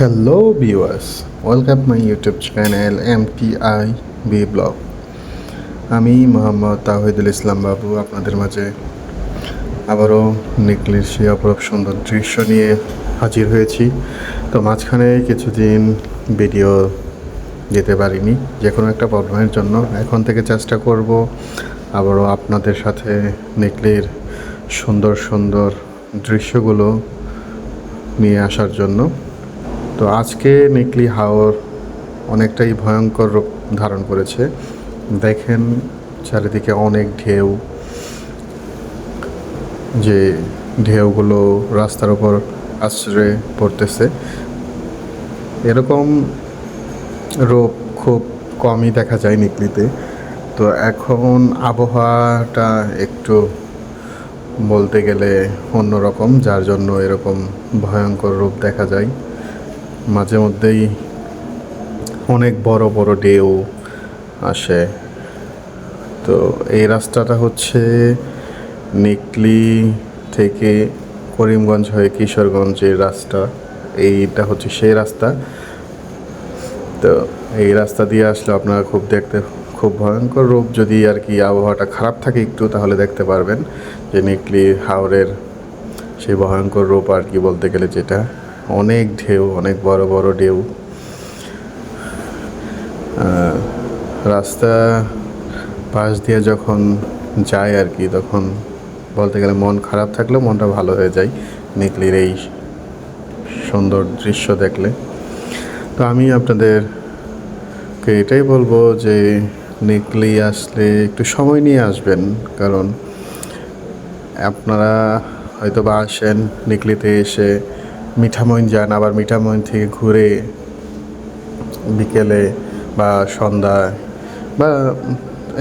Hello viewers welcome my YouTube channel M T I B blog আমি মোহাম্মদ তাহিদুল ইসলাম বাবু আপনাদের মাঝে আবারও নিকলির সে অপরূপ সুন্দর দৃশ্য নিয়ে হাজির হয়েছি। তো মাঝখানে কিছুদিন ভিডিও যেতে পারিনি, যে কোনো একটা প্রবলেমের জন্য। এখন থেকে চেষ্টা করব আবারও আপনাদের সাথে নিকলির সুন্দর সুন্দর দৃশ্যগুলো নিয়ে আসার জন্য। তো আজকে নিকলি হাওর অনেকটাই ভয়ঙ্কর রূপ ধারণ করেছে। দেখেন চারিদিকে অনেক ঢেউ। যে ঢেউগুলো রাস্তার উপর আশ্রয়ে পড়তেছে। এরকম রূপ খুব কমই দেখা যায় নিকলিতে তো এখন আবহাওয়াটা একটু বলতে গেলে অন্যরকম, যার জন্য এরকম ভয়ঙ্কর রূপ দেখা যায়। মাঝে মধ্যেই অনেক বড় বড় ঢেউ আসে। তো এই রাস্তাটা হচ্ছে নিকলি থেকে করিমগঞ্জ হয়ে কিশোরগঞ্জের রাস্তা। এইটা হচ্ছে সেই রাস্তা। তো এই রাস্তা দিয়ে আসলে আপনারা খুব দেখতে, খুব ভয়ঙ্কর রূপ। যদি আর কি আবহাওয়াটা খারাপ থাকে একটু, তাহলে দেখতে পারবেন যে নিকলি হাওড়ের সেই ভয়ঙ্কর রূপ আর কি বলতে গেলে যেটা। অনেক ঢেউ, অনেক বড় বড় ঢেউ। রাস্তা পাশ দিয়ে যখন যায় আর কি, তখন বলতে গেলে মন খারাপ থাকলেও মনটা ভালো হয়ে যায় নিকলির এই সুন্দর দৃশ্য দেখলে। তো আমি আপনাদেরকে এটাই বলব যে নিকলি আসলে একটু সময় নিয়ে আসবেন, কারণ আপনারা হয়তো বা আসেন নিকলিতে এসে মিঠামইন যান, আবার মিঠামইন থেকে ঘুরে বিকেলে বা সন্ধ্যায় বা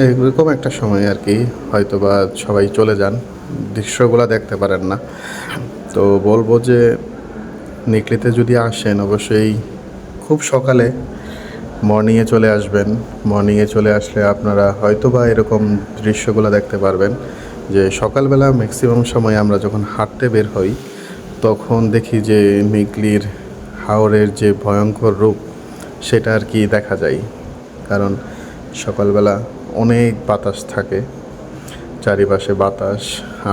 এরকম একটা সময় আর কি হয়তো বা সবাই চলে যান। দৃশ্যগুলো দেখতে পারেন না। তো বলব যে নিকলিতে যদি আসেন, অবশ্যই খুব সকালে মর্নিংয়ে চলে আসবেন। মর্নিংয়ে চলে আসলে আপনারা হয়তো বা এরকম দৃশ্যগুলো দেখতে পারবেন যে সকালবেলা ম্যাক্সিমাম সময় আমরা যখন হাঁটতে বের হই তখন দেখি যে নিকলির হাওরের যে ভয়ঙ্কর রূপ, সেটা আর কি দেখা যায়। কারণ সকালবেলা অনেক বাতাস থাকে, চারিপাশে বাতাস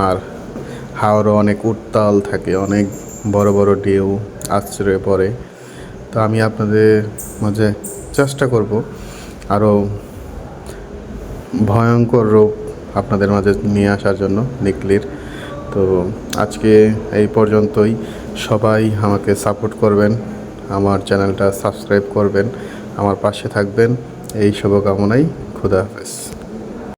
আর হাওরও অনেক উত্তাল থাকে, অনেক বড় বড় ঢেউ আশ্রয়ে পড়ে। তো আমি আপনাদের মাঝে চেষ্টা করব আরও ভয়ঙ্কর রূপ আপনাদের মাঝে নিয়ে আসার জন্য নিকলির তো আজকে এই পর্যন্তই। সবাই আমাকে সাপোর্ট করবেন, আমার চ্যানেলটা সাবস্ক্রাইব করবেন, আমার পাশে থাকবেন। এই শুভকামনাই, খুদা হাফেজ।